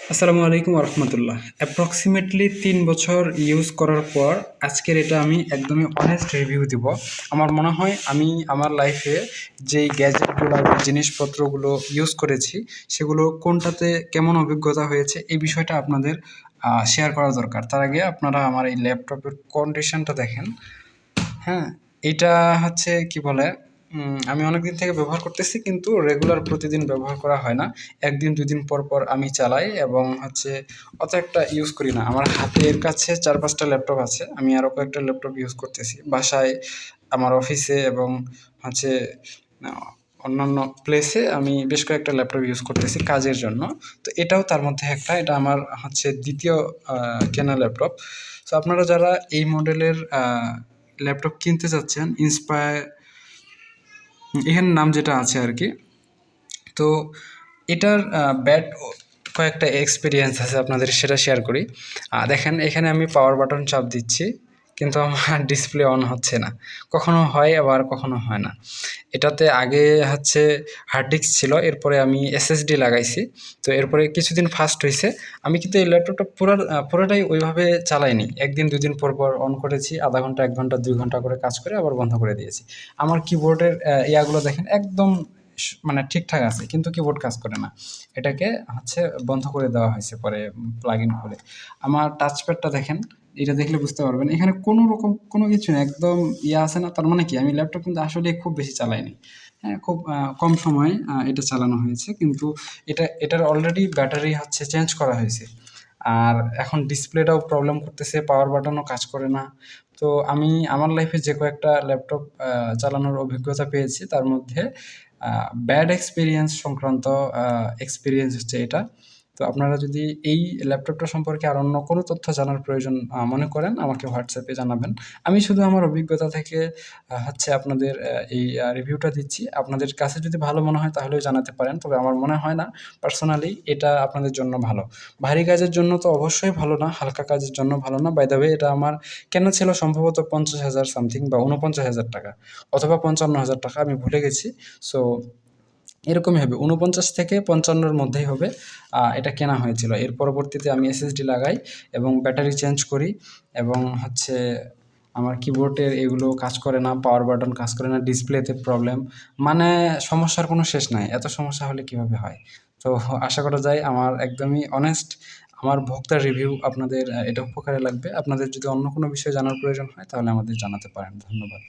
আসসালামু আলাইকুম রহমতুল্লাহ অ্যাপ্রক্সিমেটলি তিন বছর ইউজ করার পর আজকের এটা আমি একদমই অনেস্ট রিভিউ দিব। আমার মনে হয় আমি আমার লাইফে যেই গ্যাজেটগুলো জিনিসপত্রগুলো ইউজ করেছি, সেগুলো কোনটাতে কেমন অভিজ্ঞতা হয়েছে এই বিষয়টা আপনাদের শেয়ার করা দরকার। তার আগে আপনারা আমার এই ল্যাপটপের কন্ডিশনটা দেখেন। হ্যাঁ এটা হচ্ছে কি বলে? আমি অনেক দিন থেকে ব্যবহার করতেছি, কিন্তু রেগুলার প্রতিদিন ব্যবহার করা হয় না। একদিন দুই দিন পর পর আমি চালাই এবং হচ্ছে অত একটা ইউজ করি না। আমার হাতের কাছে চার পাঁচটা ল্যাপটপ আছে, আমি আরও কয়েকটা ল্যাপটপ ইউজ করতেছি। বাসায়, আমার অফিসে এবং হচ্ছে অন্যান্য প্লেসে আমি বেশ কয়েকটা ল্যাপটপ ইউজ করতেছি কাজের জন্য। তো এটাও তার মধ্যে একটা, এটা আমার হচ্ছে দ্বিতীয় কেনা ল্যাপটপ সো আপনারা যারা এই মডেলের ল্যাপটপ কিনতে চাচ্ছেন ইন্সপায়ার এখানে নাম যেটা আছে আর কি। তো এটার ব্যাড কয়েকটা এক্সপিরিয়েন্স আছে আপনাদের, সেটা শেয়ার করি। দেখেন, এখানে আমি পাওয়ার বাটন চাপ দিচ্ছি। কিন্তু আমার ডিসপ্লে অন হচ্ছে না। কখনো হয়, আবার কখনো হয় না। এটাতে আগে হচ্ছে হার্ড ডিস্ক ছিল, এরপরে আমি এসএসডি লাগাইছি। তো এরপরে কিছুদিন ফাস্ট হয়েছে আমি কিন্তু এই ল্যাপটপটা পুরো, পুরোটাই ওইভাবে চালাইনি। একদিন, দুদিন পর পর অন করেছি, আধা ঘণ্টা, এক ঘণ্টা, দুই ঘণ্টা করে কাজ করে আবার বন্ধ করে দিয়েছি। আমার কিবোর্ডের ইয়াগুলো দেখেন একদম মানে ঠিকঠাক আছে, কিন্তু কিবোর্ড কাজ করে না। এটাকে হচ্ছে বন্ধ করে দেওয়া হয়েছে পরে প্লাগ ইন করে আমার টাচপ্যাডটা দেখেন এটা দেখলে বুঝতে পারবেন। এখানে কোনো রকম কোনো কিছু না, একদম ইয়ে আছে না, তার মানে কি আমি ল্যাপটপ কিন্তু আসলে খুব বেশি চালাইনি। হ্যাঁ খুব কম সময় এটা চালানো হয়েছে। কিন্তু এটা, এটার অলরেডি ব্যাটারি হচ্ছে চেঞ্জ করা হয়েছে। আর এখন ডিসপ্লেটাও প্রবলেম করতেছে পাওয়ার বাটনও কাজ করে না। তো আমি আমার লাইফে যে কয়েকটা ল্যাপটপ চালানোর অভিজ্ঞতা পেয়েছি, তার মধ্যে ব্যাড এক্সপিরিয়েন্স সংক্রান্ত এক্সপিরিয়েন্স হচ্ছে এটা। তো আপনারা যদি এই ল্যাপটপটা সম্পর্কে আর অন্য কোনো তথ্য জানার প্রয়োজন মনে করেন, আমাকে হোয়াটসঅ্যাপে জানাবেন। আমি শুধু আমার অভিজ্ঞতা থেকে হচ্ছে আপনাদের এই রিভিউটা দিচ্ছি। আপনাদের কাছে যদি ভালো মনে হয় তাহলেও জানাতে পারেন, তবে আমার মনে হয় না পার্সোনালি এটা আপনাদের জন্য ভালো। ভারী কাজের জন্য তো অবশ্যই ভালো না, হালকা কাজের জন্য ভালো না। বাই দ্য এটা আমার কেন ছিল সম্ভবত পঞ্চাশ হাজার সামথিং বা উনপঞ্চাশ হাজার টাকা, অথবা পঞ্চান্ন হাজার টাকা, আমি ভুলে গেছি। সো এরকমই হবে উনপঞ্চাশ থেকে পঞ্চান্নর মধ্যেই হবে এটা কেনা হয়েছিল। এর পরবর্তীতে আমি এসএসডি লাগাই এবং ব্যাটারি চেঞ্জ করি এবং হচ্ছে আমার কিবোর্ডের এগুলো কাজ করে না পাওয়ার বাটন কাজ করে না ডিসপ্লেতে প্রবলেম মানে সমস্যার কোনো শেষ নাই। এত সমস্যা হলে কীভাবে হয়? তো আশা করা যায় আমার একদমই অনেস্ট আমার ভোক্তার রিভিউ আপনাদের এটা উপকারে লাগবে। আপনাদের যদি অন্য কোনো বিষয়ে জানার প্রয়োজন হয় তাহলে আমাদের জানাতে পারেন। ধন্যবাদ।